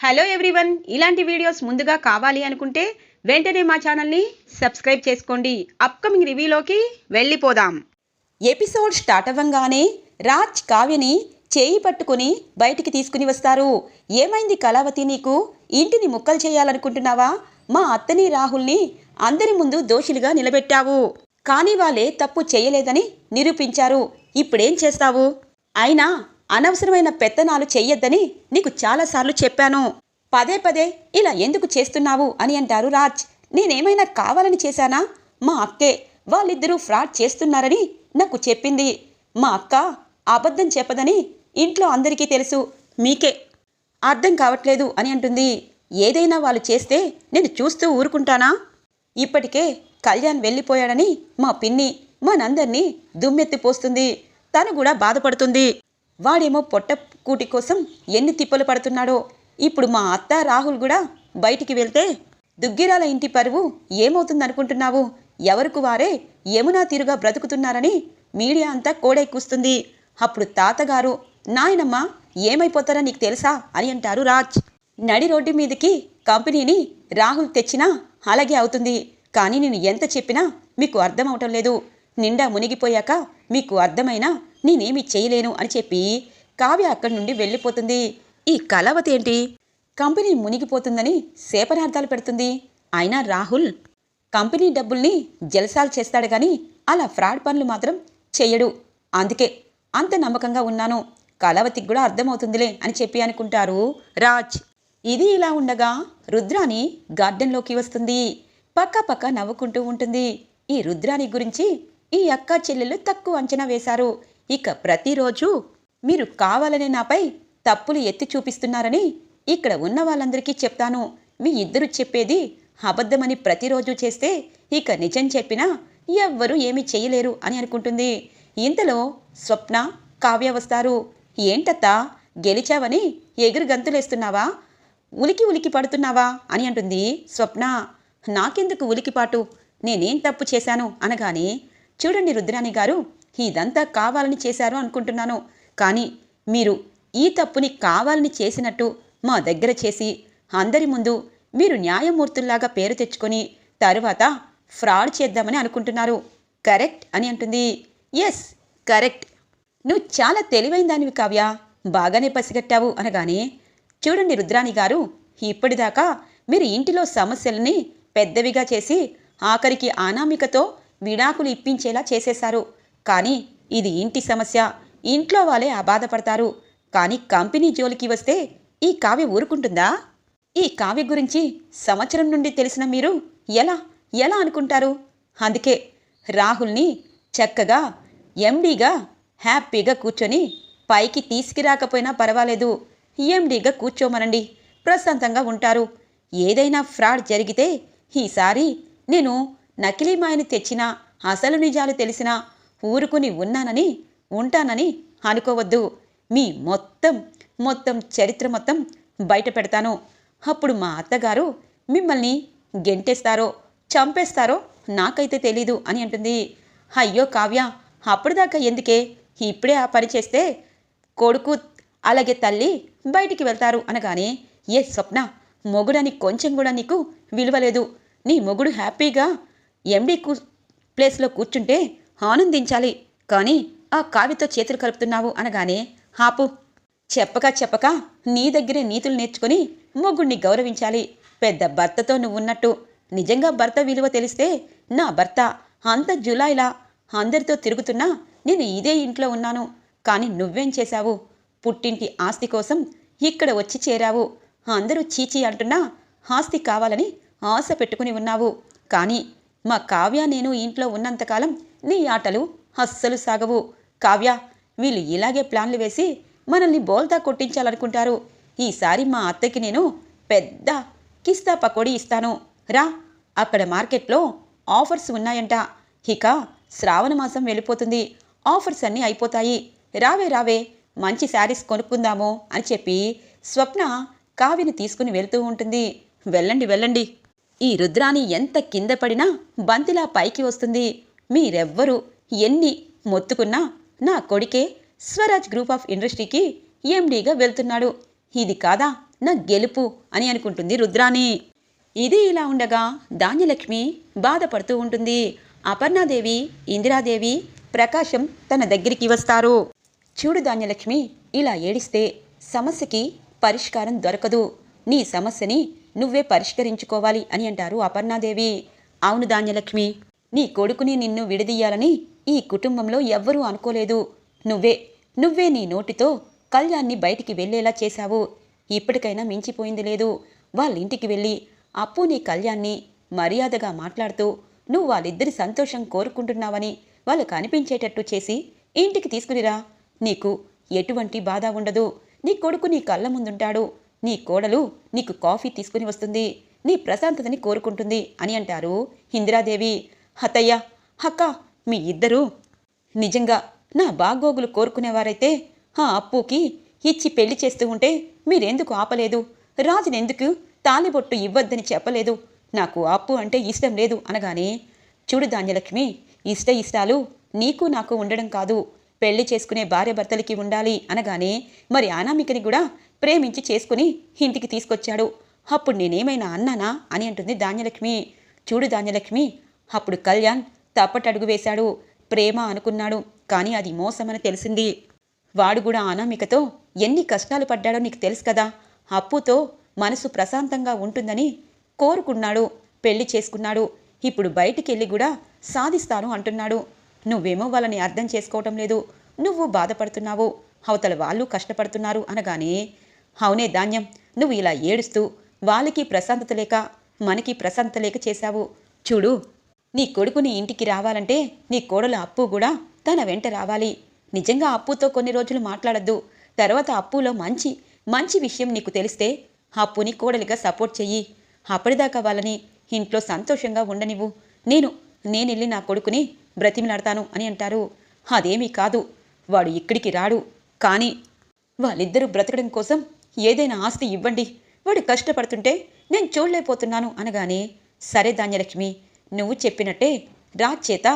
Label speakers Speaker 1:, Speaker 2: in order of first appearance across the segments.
Speaker 1: Hello everyone ఇలాంటి videos ముందుగా కావాలి అనుకుంటే వెంటనే మా ఛానల్ని సబ్స్క్రైబ్ చేసుకోండి. అప్కమింగ్ రివ్యూలోకి వెళ్ళిపోదాం. ఎపిసోడ్ స్టార్ట్ అవ్వంగానే రాజ్ కావ్యని చేయి పట్టుకుని బయటికి తీసుకుని వస్తారు. ఏమైంది కళావతి నీకు? ఇంటిని ముక్కలు చేయాలనుకుంటున్నావా? మా అత్తని రాహుల్ని అందరి ముందు దోషులుగా నిలబెట్టావు. కానీ వాళ్ళే తప్పు చేయలేదని నిరూపించారు. ఇప్పుడేం చేస్తావు? అయినా అనవసరమైన పెత్తనాలు చెయ్యొద్దని నీకు చాలాసార్లు చెప్పాను. పదే పదే ఇలా ఎందుకు చేస్తున్నావు అని అంటారు రాజ్. నేనేమైనా కావాలని చేశానా? మా అక్కే వాళ్ళిద్దరూ ఫ్రాడ్ చేస్తున్నారని నాకు చెప్పింది. మా అక్క అబద్ధం చెప్పదని ఇంట్లో అందరికీ తెలుసు మీకే. అర్థం కావట్లేదు అని అంటుంది. ఏదైనా వాళ్ళు చేస్తే నేను చూస్తూ ఊరుకుంటానా? ఇప్పటికే కళ్యాణ్ వెళ్ళిపోయాడని మా పిన్ని మనందరినీ దుమ్మెత్తిపోస్తుంది తను కూడా బాధపడుతుంది. వాడేమో పొట్ట కూటి కోసం ఎన్ని తిప్పలు పడుతున్నాడో. ఇప్పుడు మా అత్త రాహుల్ కూడా బయటికి వెళ్తే దుగ్గిరాల ఇంటి పరువు ఏమవుతుందనుకుంటున్నావు? ఎవరికి వారే యమునా తీరుగా బ్రతుకుతున్నారని మీడియా అంతా కోడెక్కుస్తుంది అప్పుడు తాతగారు నాయనమ్మ ఏమైపోతారో నీకు తెలుసా అని అంటారు రాజ్. నడి రోడ్డు మీదకి కంపెనీని రాహుల్ తెచ్చినా అలాగే అవుతుంది. కానీ నేను ఎంత చెప్పినా మీకు అర్థం లేదు. నిండా మునిగిపోయాక మీకు అర్థమైనా నేనేమి చేయలేను అని చెప్పి కావ్య అక్కడి నుండి వెళ్ళిపోతుంది. ఈ కలవతి ఏంటి? కంపెనీ మునిగిపోతుందని సేపనార్థాలు పెడుతుంది. అయినా రాహుల్ కంపెనీ డబ్బుల్ని జలసాలు చేస్తాడు కానీ అలా ఫ్రాడ్ పనులు మాత్రం చెయ్యడు అందుకే అంత నమ్మకంగా ఉన్నాను. కలవతికి కూడా అర్థమవుతుందిలే అని చెప్పి అనుకుంటారు రాజ్. ఇది ఇలా ఉండగా రుద్రాని గార్డెన్లోకి వస్తుంది. పక్క పక్క నవ్వుకుంటూ ఉంటుంది. ఈ రుద్రాని గురించి ఈ అక్క చెల్లెలు తక్కువ అంచనా వేశారు. ఇక ప్రతిరోజు మీరు కావాలనే నాపై తప్పులు ఎత్తి చూపిస్తున్నారని ఇక్కడ ఉన్న వాళ్ళందరికీ చెప్తాను. మీ ఇద్దరు చెప్పేది అబద్ధమని ప్రతిరోజు చేస్తే ఇక నిజం చెప్పినా ఎవ్వరూ ఏమీ చేయలేరు అని అనుకుంటుంది. ఇంతలో స్వప్న కావ్య వస్తారు. ఏంటత్తా గెలిచావని ఎగురు గంతులేస్తున్నావా? ఉలికి ఉలికి పడుతున్నావా? అని అంటుంది స్వప్న. నాకెందుకు ఉలికిపాటు? నేనేం తప్పు చేశాను? అనగానే చూడండి రుద్రాణి గారు ఇదంతా కావాలని చేశారు అనుకుంటున్నాను. కానీ మీరు ఈ తప్పుని కావాలని చేసినట్టు మా దగ్గర చేసి అందరి ముందు మీరు న్యాయమూర్తుల్లాగా పేరు తెచ్చుకొని తరువాత ఫ్రాడ్ చేద్దామని అనుకుంటున్నారు. కరెక్ట్ అని అంటుంది. Yes correct. నువ్వు చాలా తెలివైన దానివి కావ్య. బాగానే పసిగట్టావు అనగానే చూడండి రుద్రాణి గారు ఇప్పటిదాకా మీరు ఇంటిలో సమస్యలని పెద్దవిగా చేసి ఆఖరికి అనామికతో విడాకులు ఇప్పించేలా చేసేశారు. కానీ ఇది ఇంటి సమస్య. ఇంట్లో వాళ్ళే ఆ బాధపడతారు. కానీ కంపెనీ జోలికి వస్తే ఈ కావ్య ఊరుకుంటుందా? ఈ కావ్య గురించి సంవత్సరం నుండి తెలిసిన మీరు ఎలా ఎలా అనుకుంటారు? అందుకే రాహుల్ని చక్కగా ఎండీగా హ్యాపీగా కూర్చొని పైకి తీసుకురాకపోయినా పర్వాలేదు. ఎండీగా కూర్చోమనండి. ప్రశాంతంగా ఉంటారు. ఏదైనా ఫ్రాడ్ జరిగితే ఈసారి నేను నకిలీ మాయని తెచ్చినా అసలు నిజాలు తెలిసినా ఊరుకుని ఉన్నానని ఉంటానని అనుకోవద్దు. మీ మొత్తం మొత్తం చరిత్ర మొత్తం బయట పెడతాను. అప్పుడు మా అత్తగారు మిమ్మల్ని గెంటేస్తారో చంపేస్తారో నాకైతే తెలీదు అని అంటుంది. అయ్యో కావ్య అప్పటిదాకా ఎందుకే? ఇప్పుడే ఆ పని చేస్తే కొడుకు అలాగే తల్లి బయటికి వెళ్తారు అనగానే ఏ స్వప్న మొగుడని కొంచెం కూడా నీకు విలువలేదు. నీ మొగుడు హ్యాపీగా ఎండీ కూ ప్లేస్లో కూర్చుంటే ఆనందించాలి. కానీ ఆ కావితో చేతులు కలుపుతున్నావు అనగానే హాపు చెప్పక చెప్పక నీ దగ్గరే నీతులు నేర్చుకుని మొగ్గుణ్ణి గౌరవించాలి. పెద్ద భర్తతో నువ్వున్నట్టు. నిజంగా భర్త విలువ తెలిస్తే నా భర్త అంత జులాయిలా అందరితో తిరుగుతున్నా నేను ఇదే ఇంట్లో ఉన్నాను. కానీ నువ్వేం చేశావు? పుట్టింటి ఆస్తి కోసం ఇక్కడ వచ్చి చేరావు. అందరూ చీచీ అంటున్నా ఆస్తి కావాలని ఆశ పెట్టుకుని ఉన్నావు. కానీ మా కావ్య నేను ఇంట్లో ఉన్నంతకాలం నీ ఆటలు అస్సలు సాగవు. కావ్య వీళ్ళు ఇలాగే ప్లాన్లు వేసి మనల్ని బోల్తా కొట్టించాలనుకుంటారు. ఈసారి మా అత్తకి నేను పెద్ద కిస్తా పకోడీ ఇస్తాను. రా అక్కడ మార్కెట్లో ఆఫర్స్ ఉన్నాయంట. ఇక శ్రావణ మాసం వెళ్ళిపోతుంది. ఆఫర్స్ అన్నీ అయిపోతాయి. రావే రావే మంచి శారీస్ కొనుక్కుందాము అని చెప్పి స్వప్న కావిని తీసుకుని వెళ్తూ ఉంటుంది. వెళ్ళండి వెళ్ళండి. ఈ రుద్రాని ఎంత కింద పడినా బంతిలా పైకి వస్తుంది. మీరెవ్వరూ? ఎన్ని మొత్తుకున్నా నా కొడుకే స్వరాజ్ గ్రూప్ ఆఫ్ ఇండస్ట్రీకి ఎండీగా వెళ్తున్నాడు. ఇది కాదా? నా గెలుపు అని అనుకుంటుంది రుద్రాణి. ఇది ఇలా ఉండగా ధాన్యలక్ష్మి బాధపడుతూ ఉంటుంది. అపర్ణాదేవి ఇందిరాదేవి ప్రకాశం తన దగ్గరికి వస్తారు. చూడు ధాన్యలక్ష్మి ఇలా ఏడిస్తే సమస్యకి పరిష్కారం దొరకదు. నీ సమస్యని నువ్వే పరిష్కరించుకోవాలి అని అంటారు అపర్ణాదేవి. అవును ధాన్యలక్ష్మి. నీ కొడుకుని నిన్ను విడదీయాలని ఈ కుటుంబంలో ఎవ్వరూ అనుకోలేదు. నువ్వే నువ్వే నీ నోటితో కళ్యాణ్ని బయటికి వెళ్ళేలా చేశావు. ఇప్పటికైనా మించిపోయింది లేదు. వాళ్ళ ఇంటికి వెళ్ళి అప్పు నీ కళ్యాణ్ని మర్యాదగా మాట్లాడుతూ నువ్వు వాళ్ళిద్దరి సంతోషం కోరుకుంటున్నావని వాళ్ళకు అనిపించేటట్టు చేసి ఇంటికి తీసుకునిరా. నీకు ఎటువంటి బాధ ఉండదు. నీ కొడుకు నీ కళ్ళ ముందుంటాడు. నీ కోడలు నీకు కాఫీ తీసుకుని వస్తుంది. నీ ప్రశాంతతని కోరుకుంటుంది అని అంటారు ఇందిరాదేవి. హతయ్య అక్క మీ ఇద్దరూ నిజంగా నా బాగోగులు కోరుకునేవారైతే ఆ అప్పుకి ఇచ్చి పెళ్ళి చేస్తూ ఉంటే మీరెందుకు ఆపలేదు? రాజునెందుకు తాలిబొట్టు ఇవ్వద్దని చెప్పలేదు? నాకు అప్పు అంటే ఇష్టం లేదు అనగానే చూడు ధాన్యలక్ష్మి ఇష్ట ఇష్టాలు నీకు నాకు ఉండడం కాదు. పెళ్ళి చేసుకునే భార్యభర్తలకి ఉండాలి అనగానే మరి అనామికని కూడా ప్రేమించి చేసుకుని ఇంటికి తీసుకొచ్చాడు. అప్పుడు నేనేమైనా అన్నానా అని అంటుంది ధాన్యలక్ష్మి. చూడు ధాన్యలక్ష్మి అప్పుడు కళ్యాణ్ తప్పటడుగు వేశాడు. ప్రేమ అనుకున్నాడు. కానీ అది మోసమని తెలిసింది. వాడు కూడా అనామికతో ఎన్ని కష్టాలు పడ్డాడో నీకు తెలుసు కదా. అప్పుతో మనసు ప్రశాంతంగా ఉంటుందని కోరుకున్నాడు. పెళ్ళి చేసుకున్నాడు. ఇప్పుడు బయటికెళ్ళి కూడా సాధిస్తాను అంటున్నాడు. నువ్వేమో వాళ్ళని అర్థం చేసుకోవటం లేదు. నువ్వు బాధపడుతున్నావు. అవతల వాళ్ళు కష్టపడుతున్నారు అనగానే అవునే ధాన్యం నువ్వు ఇలా ఏడుస్తూ వాళ్ళకి ప్రశాంతత లేక మనకి ప్రశాంతత లేక చేశావు. చూడు నీ కొడుకుని ఇంటికి రావాలంటే నీ కోడలు అప్పు కూడా తన వెంట రావాలి. నిజంగా అప్పుతో కొన్ని రోజులు మాట్లాడద్దు. తర్వాత అప్పులో మంచి మంచి విషయం నీకు తెలిస్తే అప్పుని కోడలిగా సపోర్ట్ చెయ్యి. అప్పటిదాకా వాళ్ళని ఇంట్లో సంతోషంగా ఉండనివ్వు. నేను నేనెళ్ళి నా కొడుకుని బ్రతిమలాడతాను అని అంటారు. అదేమీ కాదు. వాడు ఇక్కడికి రాడు. కానీ వాళ్ళిద్దరూ బ్రతకడం కోసం ఏదైనా ఆస్తి ఇవ్వండి. వాడు కష్టపడుతుంటే నేను చూడలేకపోతున్నాను అనగానే సరే ధాన్యలక్ష్మి నువ్వు చెప్పినట్టే రాజ్ చేత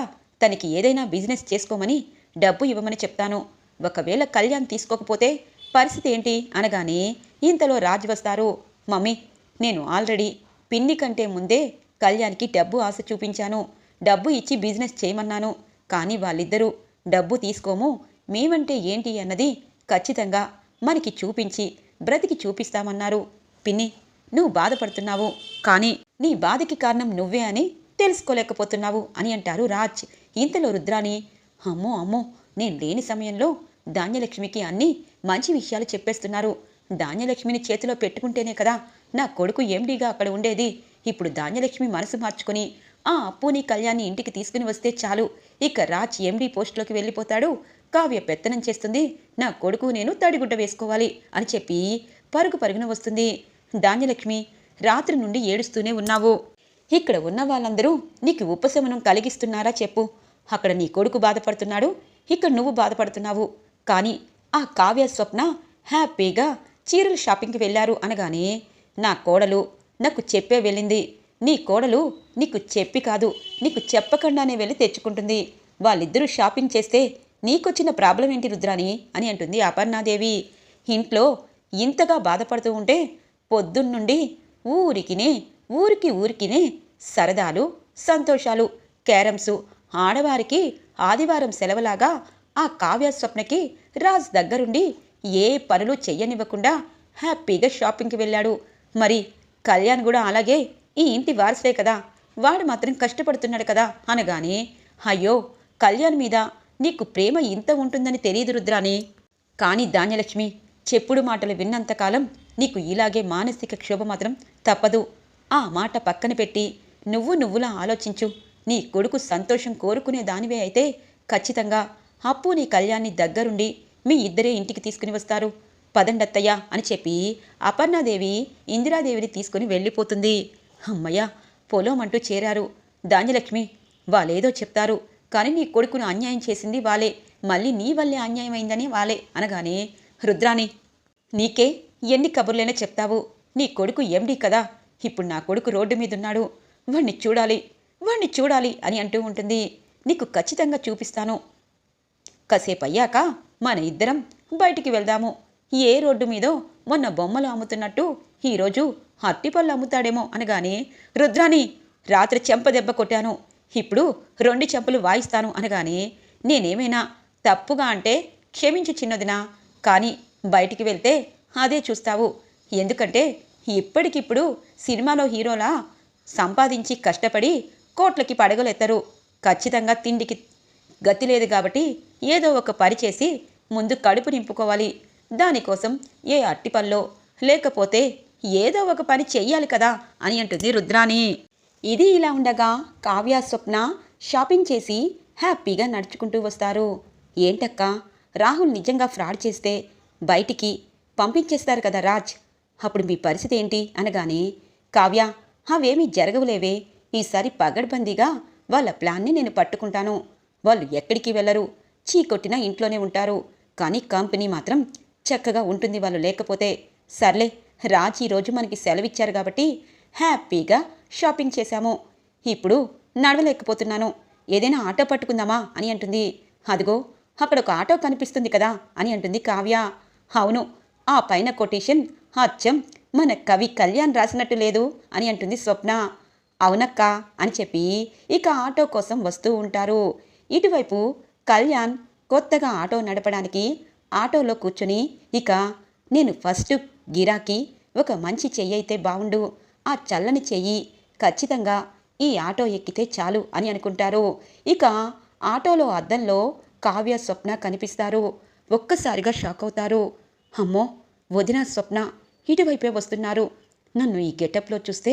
Speaker 1: తనకి ఏదైనా బిజినెస్ చేసుకోమని డబ్బు ఇవ్వమని చెప్తాను. ఒకవేళ కళ్యాణ్ తీసుకోకపోతే పరిస్థితి ఏంటి అనగానే ఇంతలో రాజ్ వస్తారు. మమ్మీ నేను ఆల్రెడీ పిన్ని కంటే ముందే కళ్యాణ్కి డబ్బు ఆశ చూపించాను. డబ్బు ఇచ్చి బిజినెస్ చేయమన్నాను. కానీ వాళ్ళిద్దరూ డబ్బు తీసుకోము మేమంటే ఏంటి అన్నది ఖచ్చితంగా మనకి చూపించి బ్రతికి చూపిస్తామన్నారు. పిన్ని నువ్వు బాధపడుతున్నావు. కానీ నీ బాధకి కారణం నువ్వే అని తెలుసుకోలేకపోతున్నావు అని అంటారు రాజ్. ఇంతలో రుద్రాని అమ్మో అమ్మో నేను లేని సమయంలో ధాన్యలక్ష్మికి అన్ని మంచి విషయాలు చెప్పేస్తున్నారు. ధాన్యలక్ష్మిని చేతిలో పెట్టుకుంటేనే కదా నా కొడుకు ఎండిగా అక్కడ ఉండేది. ఇప్పుడు ధాన్యలక్ష్మి మనసు మార్చుకుని ఆ అప్పుని కళ్యాణ్ని ఇంటికి తీసుకుని వస్తే చాలు. ఇక రాజ్ ఎండీ పోస్టులోకి వెళ్ళిపోతాడు. కావ్య పెత్తనం చేస్తుంది. నా కొడుకు నేను తడిగుడ్డ వేసుకోవాలి అని చెప్పి పరుగు పరుగున వస్తుంది. ధాన్యలక్ష్మి రాత్రి నుండి ఏడుస్తూనే ఉన్నావు. ఇక్కడ ఉన్న వాళ్ళందరూ నీకు ఉపశమనం కలిగిస్తున్నారా చెప్పు. అక్కడ నీ కొడుకు బాధపడుతున్నాడు ఇక్కడ నువ్వు బాధపడుతున్నావు. కానీ ఆ కావ్య స్వప్న హ్యాపీగా చీరలు షాపింగ్కి వెళ్ళారు అనగానే నా కోడలు నాకు చెప్పే వెళ్ళింది. నీ కోడలు నీకు చెప్పి కాదు నీకు చెప్పకుండానే వెళ్ళి తెచ్చుకుంటుంది. వాళ్ళిద్దరూ షాపింగ్ చేస్తే నీకొచ్చిన ప్రాబ్లం ఏంటి రుద్రాని అని అంటుంది అపర్ణాదేవి. ఇంట్లో ఇంతగా బాధపడుతూ ఉంటే పొద్దున్నుండి ఊరికినే ఊరికి ఊరికినే సరదాలు సంతోషాలు క్యారమ్సు. ఆడవారికి ఆదివారం సెలవులాగా ఆ కావ్య స్వప్నకి రాజ్ దగ్గరుండి ఏ పనులు చెయ్యనివ్వకుండా హ్యాపీగా షాపింగ్కి వెళ్ళాడు. మరి కళ్యాణ్ కూడా అలాగే ఈ ఇంటి వారసులే కదా వాడు మాత్రం కష్టపడుతున్నాడు కదా అనగానే అయ్యో కళ్యాణ్ మీద నీకు ప్రేమ ఇంత ఉంటుందని తెలియదు రుద్రాని కానీ ధాన్యలక్ష్మి చెప్పుడు మాటలు విన్నంతకాలం నీకు ఇలాగే మానసిక క్షోభ మాత్రం తప్పదు. ఆ మాట పక్కన పెట్టి నువ్వు నువ్వులా ఆలోచించు. నీ కొడుకు సంతోషం కోరుకునే దానివే అయితే ఖచ్చితంగా అప్పు నీ కళ్యాణ్ని దగ్గరుండి మీ ఇద్దరే ఇంటికి తీసుకుని వస్తారు. పదండత్తయ్య అని చెప్పి అపర్ణాదేవి ఇందిరాదేవిని తీసుకుని వెళ్ళిపోతుంది. అమ్మయ్య పొలం అంటూ చేరారు. ధాన్యలక్ష్మి వాళ్ళేదో చెప్తారు. కానీ నీ కొడుకును అన్యాయం చేసింది వాళ్ళే. మళ్ళీ నీ వల్లే అన్యాయం అయిందని వాళ్ళే అనగానే రుద్రాని నీకే ఎన్ని కబుర్లైనా చెప్తావు. నీ కొడుకు ఎండి కదా. ఇప్పుడు నా కొడుకు రోడ్డు మీదున్నాడు. వాణ్ణి చూడాలి వాణ్ణి చూడాలి అని అంటూ ఉంటుంది. నీకు ఖచ్చితంగా చూపిస్తాను. కాసేపు అయ్యాక మన ఇద్దరం బయటికి వెళ్దాము. ఏ రోడ్డు మీదో మొన్న బొమ్మలు అమ్ముతున్నట్టు ఈరోజు అట్టిపళ్ళు అమ్ముతాడేమో అనగానే రుద్రాని రాత్రి చెంప దెబ్బ కొట్టాను. ఇప్పుడు రెండు చెంపలు వాయిస్తాను అనగానే నేనేమైనా తప్పుగా అంటే క్షమించు చిన్నదినా? కానీ బయటికి వెళ్తే అదే చూస్తావు. ఎందుకంటే ఇప్పటికిప్పుడు సినిమాలో హీరోలా సంపాదించి కష్టపడి కోట్లకి పడగలెత్తరు. ఖచ్చితంగా తిండికి గతి లేదు కాబట్టి ఏదో ఒక పని చేసి ముందు కడుపు నింపుకోవాలి. దానికోసం ఏ అట్టిపల్లో లేకపోతే ఏదో ఒక పని చెయ్యాలి కదా అని అంటుంది రుద్రాణి. ఇది ఇలా ఉండగా కావ్య స్వప్న షాపింగ్ చేసి హ్యాపీగా నడుచుకుంటూ వస్తారు. ఏంటక్క? రాహుల్ నిజంగా ఫ్రాడ్ చేస్తే బయటికి పంపించేస్తారు కదా రాజ్. అప్పుడు మీ పరిస్థితి ఏంటి? అనగానే కావ్య అవేమీ జరగవులేవే. ఈసారి పగడ్బందీగా వాళ్ళ ప్లాన్ని నేను పట్టుకుంటాను. వాళ్ళు ఎక్కడికి వెళ్ళరు. చీకొట్టినా ఇంట్లోనే ఉంటారు. కానీ కంపెనీ మాత్రం చక్కగా ఉంటుంది వాళ్ళు లేకపోతే. సర్లే రాజ్ ఈరోజు మనకి సెలవిచ్చారు కాబట్టి హ్యాపీగా షాపింగ్ చేశాము. ఇప్పుడు నడవలేకపోతున్నాను. ఏదైనా ఆటో పట్టుకుందామా అని అంటుంది. అదిగో అక్కడ ఒక ఆటో కనిపిస్తుంది కదా అని అంటుంది కావ్య. అవును ఆ పైన కొటేషన్ అచ్చం. మన కవి కళ్యాణ్ రాసినట్టు లేదు అని అంటుంది స్వప్న. అవునక్క అని చెప్పి ఇక ఆటో కోసం వస్తూ ఉంటారు. ఇటువైపు కళ్యాణ్ కొత్తగా ఆటో నడపడానికి ఆటోలో కూర్చొని ఇక నేను ఫస్ట్ గిరాకి ఒక మంచి చెయ్యి అయితే బావుండు. ఆ చల్లని చెయ్యి ఖచ్చితంగా ఈ ఆటో ఎక్కితే చాలు అని అనుకుంటారు. ఇక ఆటోలో అద్దంలో కావ్య స్వప్న కనిపిస్తారు. ఒక్కసారిగా షాక్ అవుతారు. అమ్మో! వదిన స్వప్న ఇటువైపే వస్తున్నారు. నన్ను ఈ గెటప్లో చూస్తే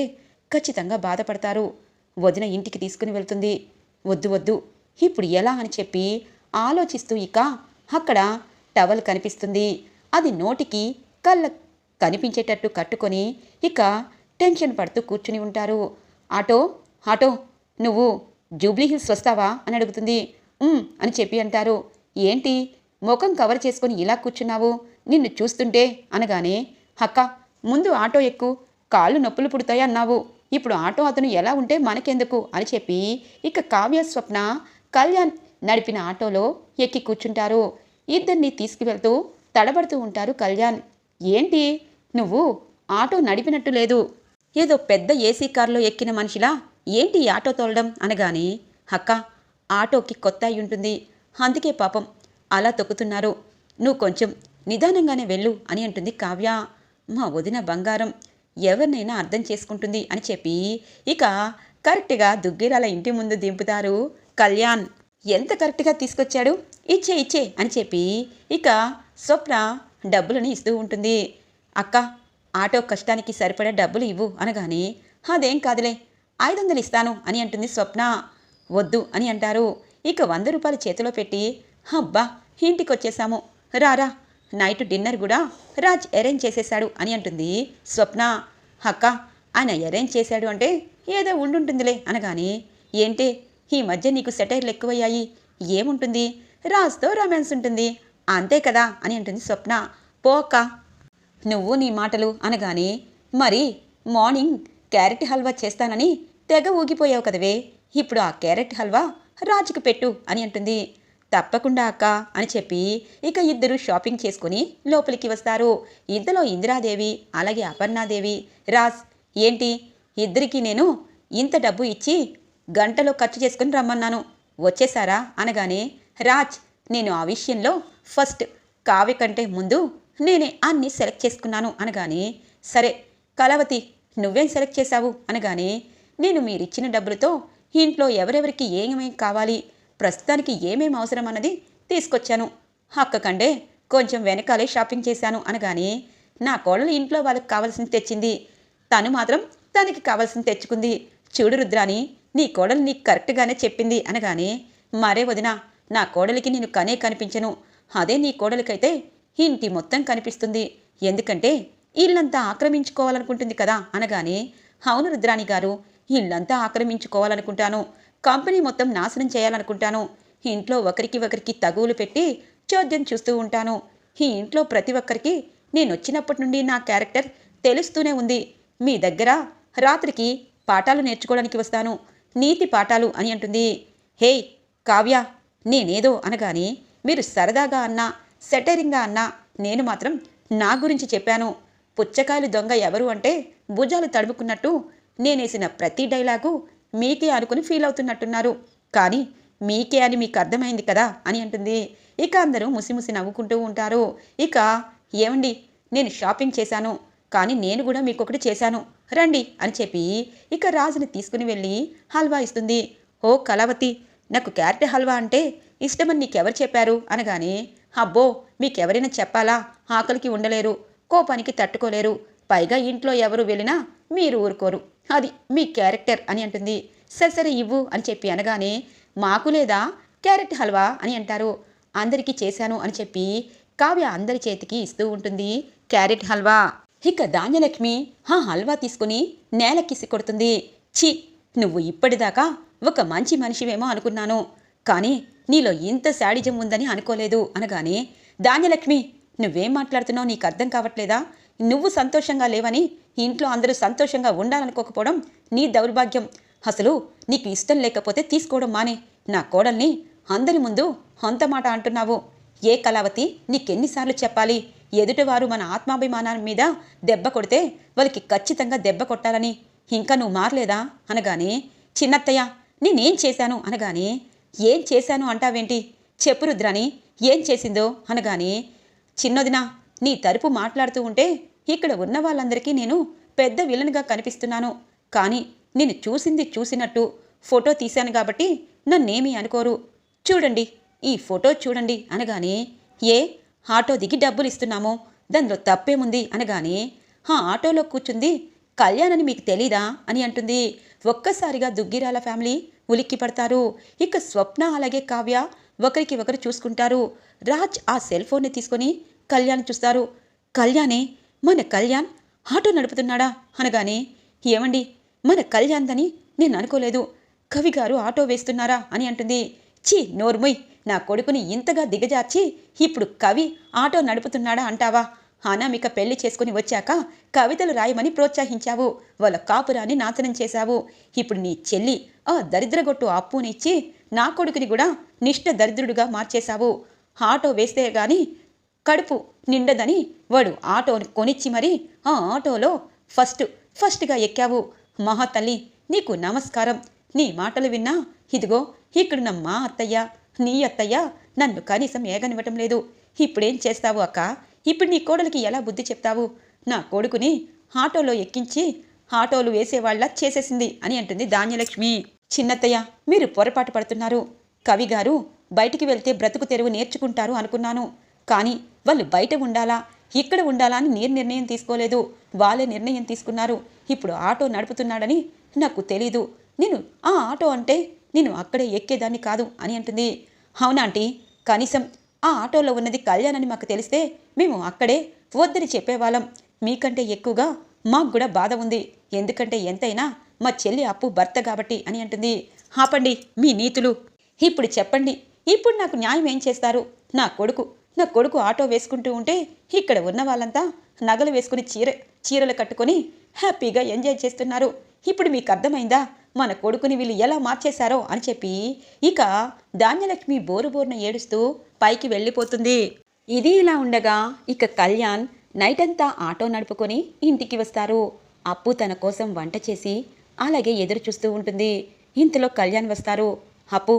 Speaker 1: ఖచ్చితంగా బాధపడతారు. వదిన ఇంటికి తీసుకుని వెళ్తుంది. వద్దు వద్దు. ఇప్పుడు ఎలా అని చెప్పి ఆలోచిస్తూ ఇక అక్కడ టవల్ కనిపిస్తుంది. అది నోటికి కళ్ళ కనిపించేటట్టు కట్టుకొని ఇక టెన్షన్ పడుతూ కూర్చుని ఉంటారు. ఆటో ఆటో నువ్వు జూబ్లీ హిల్స్ వస్తావా అని అడుగుతుంది. అని చెప్పి అంటారు. ఏంటి? ముఖం కవర్ చేసుకొని ఇలా కూర్చున్నావు? నిన్ను చూస్తుంటే అనగానే అక్క ముందు ఆటో ఎక్కు. కాళ్ళు నొప్పులు పుడతాయి అన్నావు. ఇప్పుడు ఆటో అతను ఎలా ఉంటే మనకెందుకు? అని చెప్పి ఇక కావ్య స్వప్న కళ్యాణ్ నడిపిన ఆటోలో ఎక్కి కూర్చుంటారు. ఇద్దరిని తీసుకువెళ్తూ తడబడుతూ ఉంటారు కళ్యాణ్. ఏంటి? నువ్వు ఆటో నడిపినట్టు లేదు. ఏదో పెద్ద ఏసీ కారులో ఎక్కిన మనిషిలా ఏంటి ఆటో తోలడం? అనగానే అక్క ఆటోకి కొత్త అయి ఉంటుంది. అందుకే పాపం అలా తొక్కుతున్నారు. నువ్వు కొంచెం నిదానంగానే వెళ్ళు అని అంటుంది కావ్య. మా వదిన బంగారం ఎవరినైనా అర్థం చేసుకుంటుంది అని చెప్పి ఇక కరెక్ట్గా దుగ్గిరాల ఇంటి ముందు దింపుతారు కళ్యాణ్. ఎంత కరెక్ట్గా తీసుకొచ్చాడు? ఇచ్చే ఇచ్చే అని చెప్పి ఇక స్వప్న డబ్బులను ఇస్తూ ఉంటుంది. అక్క ఆటో కష్టానికి సరిపడే డబ్బులు ఇవ్వు అనగానే అదేం కాదులే ఐదు వందలు ఇస్తాను అని అంటుంది స్వప్న. వద్దు అని అంటారు. ఇక వంద రూపాయలు చేతిలో పెట్టి అబ్బా ఇంటికి వచ్చేసాము రారా నైట్ డిన్నర్ కూడా రాజ్ అరేంజ్ చేసేశాడు అని అంటుంది. స్వప్న అక్క ఆయన అరేంజ్ చేశాడు అంటే ఏదో ఉండుంటుందిలే అనగానే ఏంటి ఈ మధ్య నీకు సెటైర్లు ఎక్కువయ్యాయి. ఏముంటుంది? రాజ్తో రొమాన్స్ ఉంటుంది. అంతే కదా? అని అంటుంది స్వప్న. పో అక్క. నువ్వు నీ మాటలు అనగానే మరి మార్నింగ్ క్యారెట్ హల్వా చేస్తానని తెగ ఊగిపోయావు కదవే. ఇప్పుడు ఆ క్యారెట్ హల్వా రాజుకు పెట్టు అని అంటుంది. తప్పకుండా అక్క అని చెప్పి ఇక ఇద్దరు షాపింగ్ చేసుకుని లోపలికి వస్తారు. ఇంతలో ఇందిరాదేవి అలాగే అపర్ణాదేవి రాజ్ ఏంటి? ఇద్దరికి నేను ఇంత డబ్బు ఇచ్చి గంటలో ఖర్చు చేసుకుని రమ్మన్నాను. వచ్చేసారా అనగానే రాజ్ నేను ఆ విషయంలో ఫస్ట్ కావ్య కంటే ముందు నేనే అన్ని సెలెక్ట్ చేసుకున్నాను. అనగానే సరే కలవతి నువ్వేం సెలెక్ట్ చేశావు? అనగానే నేను మీరిచ్చిన డబ్బులతో ఇంట్లో ఎవరెవరికి ఏమేం కావాలి? ప్రస్తుతానికి ఏమేమి అవసరం అన్నది తీసుకొచ్చాను. అక్కకండే కొంచెం వెనకాలే షాపింగ్ చేశాను అనగానే నా కోడలు ఇంట్లో వాళ్ళకి కావాల్సింది తెచ్చింది. తను మాత్రం తనకి కావాల్సింది తెచ్చుకుంది. చూడు రుద్రాని నీ కోడలు నీకు కరెక్ట్గానే చెప్పింది అనగానే మరే వదినా నా కోడలికి నేను కనే కనిపించను. అదే నీ కోడలికైతే ఇంటి మొత్తం కనిపిస్తుంది. ఎందుకంటే ఇల్లంతా ఆక్రమించుకోవాలనుకుంటుంది కదా అనగానే అవును రుద్రాణి గారు ఇల్లంతా ఆక్రమించుకోవాలనుకుంటాను. కంపెనీ మొత్తం నాశనం చేయాలనుకుంటాను. ఇంట్లో ఒకరికి ఒకరికి తగువులు పెట్టి చోద్యం చూస్తూ ఉంటాను. ఈ ఇంట్లో ప్రతి ఒక్కరికి నేను వచ్చినప్పటి నుండి నా క్యారెక్టర్ తెలుస్తూనే ఉంది. మీ దగ్గర రాత్రికి పాఠాలు నేర్చుకోవడానికి వస్తాను. నీతి పాఠాలు అని అంటుంది. హే కావ్య నేనేదో అనగానే మీరు సరదాగా అన్నా సెటరింగ్గా అన్నా నేను మాత్రం నా గురించి చెప్పాను. పుచ్చకాయలు దొంగ ఎవరు అంటే భుజాలు తడుముకున్నట్టు నేనేసిన ప్రతి డైలాగు మీకే అనుకుని ఫీల్ అవుతున్నట్టున్నారు. కానీ మీకే అని మీకు అర్థమైంది కదా అని అంటుంది. ఇక అందరూ ముసిముసి నవ్వుకుంటూ ఉంటారు. ఇక ఏమండి నేను షాపింగ్ చేశాను. కానీ నేను కూడా మీకు ఒకటి చేశాను. రండి అని చెప్పి ఇక రాజుని తీసుకుని వెళ్ళి హల్వా ఇస్తుంది. ఓ కళావతి నాకు క్యారెట్ హల్వా అంటే ఇష్టమని నీకెవరు చెప్పారు? అనగానే అబ్బో మీకెవరైనా చెప్పాలా? ఆకలికి ఉండలేరు కోపానికి తట్టుకోలేరు. పైగా ఇంట్లో ఎవరు వెళ్ళినా మీరు ఊరుకోరు. అది మీ క్యారెక్టర్ అని అంటుంది. సరే సరే ఇవ్వు అని చెప్పి అనగానే మాకు లేదా? క్యారెట్ హల్వా అని అంటారు. అందరికీ చేశాను అని చెప్పి కావ్య అందరి చేతికి ఇస్తూ ఉంటుంది క్యారెట్ హల్వా. ఇక ధాన్యలక్ష్మి ఆ హల్వా తీసుకుని నేలకిసి కొడుతుంది. ఛీ నువ్వు ఇప్పటిదాకా ఒక మంచి మనిషివేమో అనుకున్నాను. కానీ నీలో ఇంత శాడిజం ఉందని అనుకోలేదు. అనగానే ధాన్యలక్ష్మి నువ్వేం మాట్లాడుతున్నావు? నీకు అర్థం కావట్లేదా? నువ్వు సంతోషంగా లేవని ఇంట్లో అందరూ సంతోషంగా ఉండాలనుకోకపోవడం నీ దౌర్భాగ్యం. అసలు నీకు ఇష్టం లేకపోతే తీసుకోవడం మానే. నా కోడల్ని అందరి ముందు హొంత మాట అంటున్నావు. ఏ కళావతి నీకెన్నిసార్లు చెప్పాలి? ఎదుటివారు మన ఆత్మాభిమానాన్ని మీద దెబ్బ కొడితే వాళ్ళకి ఖచ్చితంగా దెబ్బ కొట్టాలని. ఇంకా నువ్వు మారలేదా? అనగానే చిన్నత్తయ్య నేనేం చేశాను? అనగానే ఏం చేశాను అంటావేంటి? చెప్పు రుద్రాని ఏం చేసిందో? అనగానే చిన్నదినా నీ తరపు మాట్లాడుతూ ఉంటే ఇక్కడ ఉన్న వాళ్ళందరికీ నేను పెద్ద విలన్గా కనిపిస్తున్నాను. కానీ నేను చూసింది చూసినట్టు ఫోటో తీశాను కాబట్టి నన్నేమీ అనుకోరు. చూడండి ఈ ఫోటో చూడండి అనగానే ఏ ఆటో దిగి డబ్బులు ఇస్తున్నామో దానిలో తప్పేముంది అనగానే ఆ ఆటోలో కూర్చుంది కళ్యాణ్ మీకు తెలీదా? అని అంటుంది. ఒక్కసారిగా దుగ్గిరాల ఫ్యామిలీ ఉలిక్కి పడతారు. ఇక స్వప్న అలాగే కావ్య ఒకరికి ఒకరు చూసుకుంటారు. రాజ్ ఆ సెల్ ఫోన్ని తీసుకొని కళ్యాణ్ చూస్తారు. కళ్యాణే మన కళ్యాణ్ ఆటో నడుపుతున్నాడా అనగానే ఏమండి మన కళ్యాణ్దని నేను అనుకోలేదు. కవి గారు ఆటో వేస్తున్నారా అని అంటుంది. ఛీ నోర్ముయ్ నా కొడుకుని ఇంతగా దిగజార్చి ఇప్పుడు కవి ఆటో నడుపుతున్నాడా అంటావా? అనామిక పెళ్ళి చేసుకుని వచ్చాక కవితలు రాయమని ప్రోత్సహించావు. వాళ్ళ కాపురాన్ని నాశనం చేశావు. ఇప్పుడు నీ చెల్లి ఆ దరిద్రగొట్టు అప్పునిచ్చి నా కొడుకుని కూడా నిష్ఠ దరిద్రుడుగా మార్చేశావు. ఆటో వేస్తే గాని కడుపు నిండదని వాడు ఆటోని కొనిచ్చి మరి ఆ ఆటోలో ఫస్ట్ ఫస్ట్గా ఎక్కావు. మహాతల్లి నీకు నమస్కారం. నీ మాటలు విన్నా ఇదిగో ఇక్కడున్న మా అత్తయ్య నీ అత్తయ్య నన్ను కనీసం ఏగనివ్వటం లేదు. ఇప్పుడేం చేస్తావు అక్క? ఇప్పుడు నీ కోడలికి ఎలా బుద్ధి చెప్తావు? నా కొడుకుని ఆటోలో ఎక్కించి ఆటోలు వేసేవాళ్ళ చేసేసింది అని అంటుంది ధాన్యలక్ష్మి. చిన్నత్తయ్య మీరు పొరపాటు పడుతున్నారు. కవి గారు బయటికి వెళ్తే బ్రతుకు తెరువు నేర్చుకుంటారు అనుకున్నాను. కానీ వాళ్ళు బయట ఉండాలా? ఇక్కడ ఉండాలా అని నేను నిర్ణయం తీసుకోలేదు. వాళ్ళే నిర్ణయం తీసుకున్నారు. ఇప్పుడు ఆటో నడుపుతున్నాడని నాకు తెలీదు. నేను ఆ ఆటో అంటే నేను అక్కడే ఎక్కేదాన్ని కాదు అని అంటుంది. అవునా ఆంటీ? కనీసం ఆ ఆటోలో ఉన్నది కళ్యాణ్ అని మాకు తెలిస్తే మేము అక్కడే వద్దని చెప్పేవాళ్ళం. మీకంటే ఎక్కువగా మాకు కూడా బాధ ఉంది. ఎందుకంటే ఎంతైనా మా చెల్లి అప్పు భర్త కాబట్టి అని అంటుంది. ఆపండి మీ నీతులు. ఇప్పుడు చెప్పండి. ఇప్పుడు నాకు న్యాయం ఏం చేస్తారు? నా కొడుకు నా కొడుకు ఆటో వేసుకుంటూ ఉంటే ఇక్కడ ఉన్న వాళ్ళంతా నగలు వేసుకుని చీర చీరలు కట్టుకొని హ్యాపీగా ఎంజాయ్ చేస్తున్నారు. ఇప్పుడు మీకు అర్థమైందా? మన కొడుకుని వీళ్ళు ఎలా మార్చేశారో అని చెప్పి ఇక ధాన్యలక్ష్మి బోరు బోరున ఏడుస్తూ పైకి వెళ్ళిపోతుంది. ఇది ఇలా ఉండగా ఇక కళ్యాణ్ నైట్ అంతా ఆటో నడుపుకొని ఇంటికి వస్తారు. అప్పు తన కోసం వంట చేసి అలాగే ఎదురు చూస్తూ ఉంటుంది. ఇంతలో కళ్యాణ్ వస్తారు. అప్పు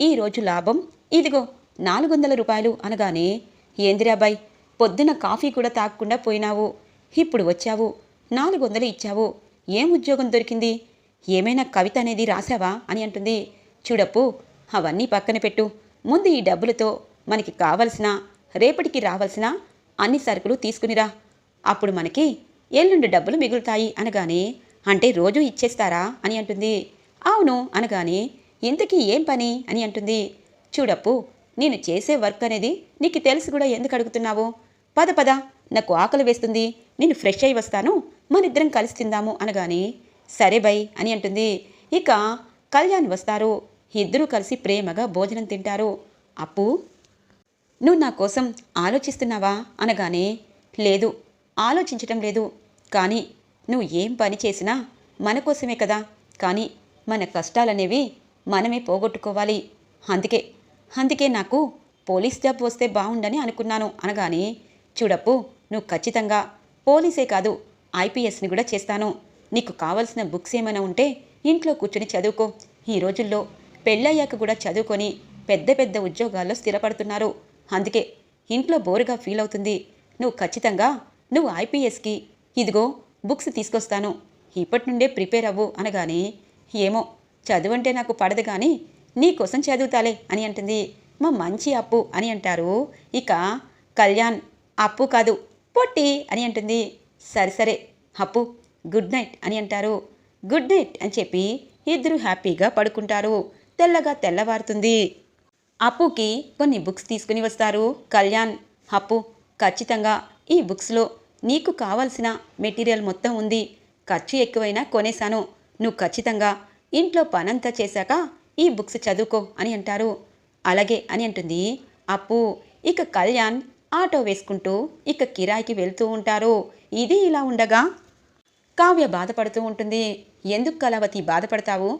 Speaker 1: ఈరోజు లాభం. ఇదిగో నాలుగు వందల రూపాయలు అనగానే ఏందిరాబాయ్ పొద్దున కాఫీ కూడా తాగకుండా పోయినావు ఇప్పుడు వచ్చావు నాలుగు వందలు ఇచ్చావు ఏం ఉద్యోగం దొరికింది ఏమైనా కవిత అనేది రాసావా? అని అంటుంది. చూడప్పు అవన్నీ పక్కన పెట్టు ముందు ఈ డబ్బులతో మనకి కావలసిన రేపటికి రావాల్సిన అన్ని సరుకులు తీసుకునిరా అప్పుడు మనకి ఎల్లుండి డబ్బులు మిగులుతాయి అనగానే అంటే రోజు ఇచ్చేస్తారా? అని అంటుంది. అవును అనగానే ఇంతకీ ఏం పని? అని అంటుంది. చూడప్పు నేను చేసే వర్క్ అనేది నీకు తెలిసి కూడా ఎందుకు అడుగుతున్నావు? పద పద. నాకు ఆకలి వేస్తుంది. నేను ఫ్రెష్ అయి వస్తాను. మనిద్దరం కలిసి తిందాము అనగానే సరే బై అని అంటుంది. ఇక కళ్యాణ్ వస్తారు. ఇద్దరూ కలిసి ప్రేమగా భోజనం తింటారు. అప్పు నువ్వు నా కోసం ఆలోచిస్తున్నావా? అనగానే లేదు. ఆలోచించటం లేదు. కానీ నువ్వు ఏం పని చేసినా మన కోసమే కదా. కానీ మన కష్టాలనేవి మనమే పోగొట్టుకోవాలి. అందుకే అందుకే నాకు పోలీస్ జాబ్ వస్తే బాగుండని అనుకున్నాను అనగానే చూడప్పు నువ్వు ఖచ్చితంగా పోలీసే కాదు ఐపీఎస్ని కూడా చేస్తాను. నీకు కావలసిన బుక్స్ ఏమైనా ఉంటే ఇంట్లో కూర్చొని చదువుకో. ఈ రోజుల్లో పెళ్ళయ్యాక కూడా చదువుకొని పెద్ద పెద్ద ఉద్యోగాల్లో స్థిరపడుతున్నారు. అందుకే ఇంట్లో బోరుగా ఫీల్ అవుతుంది. నువ్వు ఖచ్చితంగా నువ్వు ఐపీఎస్కి ఇదిగో బుక్స్ తీసుకొస్తాను. ఇప్పటి నుండే ప్రిపేర్ అవ్వు అనగానే ఏమో చదువంటే నాకు పడదు కానీ నీకోసం చదువుతాలే అని అంటుంది. మా మంచి అప్పు అని అంటారు. ఇక కళ్యాణ్ అప్పు కాదు పొట్టి అని అంటుంది. సరే సరే అప్పు గుడ్ నైట్ అని అంటారు. గుడ్ నైట్ అని చెప్పి ఇద్దరు హ్యాపీగా పడుకుంటారు. తెల్లగా తెల్లవారుతుంది. అప్పుకి కొన్ని బుక్స్ తీసుకుని వస్తారు. కళ్యాణ్ అప్పు ఖచ్చితంగా ఈ బుక్స్లో నీకు కావలసిన మెటీరియల్ మొత్తం ఉంది. ఖర్చు ఎక్కువైనా కొనేశాను. నువ్వు ఖచ్చితంగా ఇంట్లో పనంతా చేశాక ఈ బుక్స్ చదువుకో అని అంటారు. అలాగే అని అంటుంది. అప్పు ఇక కళ్యాణ్ ఆటో వేసుకుంటూ ఇక కిరాయికి వెళ్తూ ఉంటారు. ఇది ఇలా ఉండగా కావ్య బాధపడుతూ ఉంటుంది. ఎందుకు కళావతి బాధపడతావు?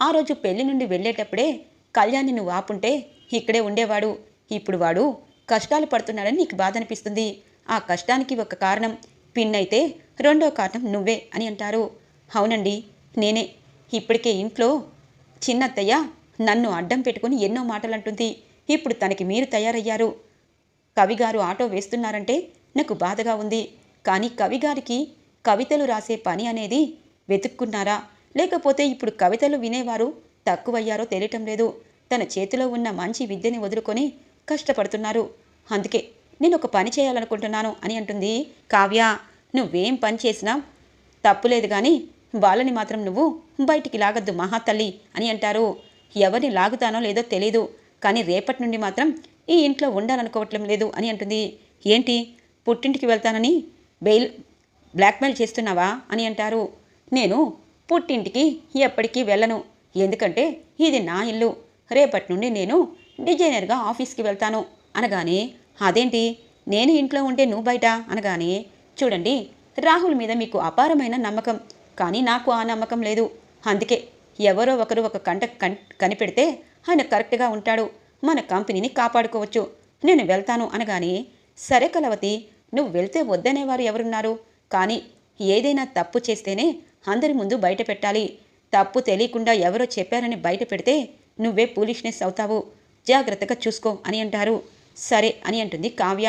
Speaker 1: ఆ రోజు పెళ్ళి నుండి వెళ్ళేటప్పుడే కళ్యాణ్ని నువ్వు ఆపుంటే ఇక్కడే ఉండేవాడు. ఇప్పుడు వాడు కష్టాలు పడుతున్నాడని నీకు బాధ అనిపిస్తుంది ఆ కష్టానికి ఒక కారణం పిన్ అయితే రెండో కారణం నువ్వే అని అంటారు. అవునండి నేనే. ఇప్పటికే ఇంట్లో చిన్నత్తయ్య నన్ను అడ్డం పెట్టుకుని ఎన్నో మాటలు అంటుంది ఇప్పుడు తనకి మీరు తయారయ్యారు. కవిగారు ఆటో వేస్తున్నారంటే నాకు బాధగా ఉంది. కానీ కవిగారికి కవితలు రాసే పని అనేది వెతుక్కున్నారా? లేకపోతే ఇప్పుడు కవితలు వినేవారు తక్కువయ్యారో తెలియటం లేదు. తన చేతిలో ఉన్న మంచి విద్యని వదులుకొని కష్టపడుతున్నారు. అందుకే నేను ఒక పని చేయాలనుకుంటున్నాను అని అంటుంది కావ్య. నువ్వేం పని చేసినా తప్పులేదు కానీ వాళ్ళని మాత్రం నువ్వు బయటికి లాగద్దు మహాతల్లి అని అంటారు. ఎవరిని లాగుతానో లేదో తెలీదు. కానీ రేపటి నుండి మాత్రం ఈ ఇంట్లో ఉండాలనుకోవట్లం లేదు అని అంటుంది. ఏంటి? పుట్టింటికి వెళ్తానని బెయిల్ బ్లాక్మెయిల్ చేస్తున్నావా అని అంటారు. నేను పుట్టింటికి ఎప్పటికీ వెళ్ళను. ఎందుకంటే ఇది నా ఇల్లు. రేపటి నుండి నేను డిజైనర్గా ఆఫీస్కి వెళ్తాను అనగానే అదేంటి? నేను ఇంట్లో ఉంటే నువ్వు బయట? అనగానే చూడండి రాహుల్ మీద మీకు అపారమైన నమ్మకం. కానీ నాకు ఆ నమ్మకం లేదు. అందుకే ఎవరో ఒకరు ఒక కంట కన్ కనిపెడితే ఆయన కరెక్ట్గా ఉంటాడు. మన కంపెనీని కాపాడుకోవచ్చు. నేను వెళ్తాను అనగానే సరే కలవతి నువ్వు వెళ్తే వద్దనేవారు ఎవరున్నారు? కానీ ఏదైనా తప్పు చేస్తేనే అందరి ముందు బయట పెట్టాలి. తప్పు తెలియకుండా ఎవరో చెప్పారని బయట పెడితే నువ్వే పూలిష్నెస్ అవుతావు. జాగ్రత్తగా చూసుకో అని అంటారు. సరే అని అంటుంది కావ్య.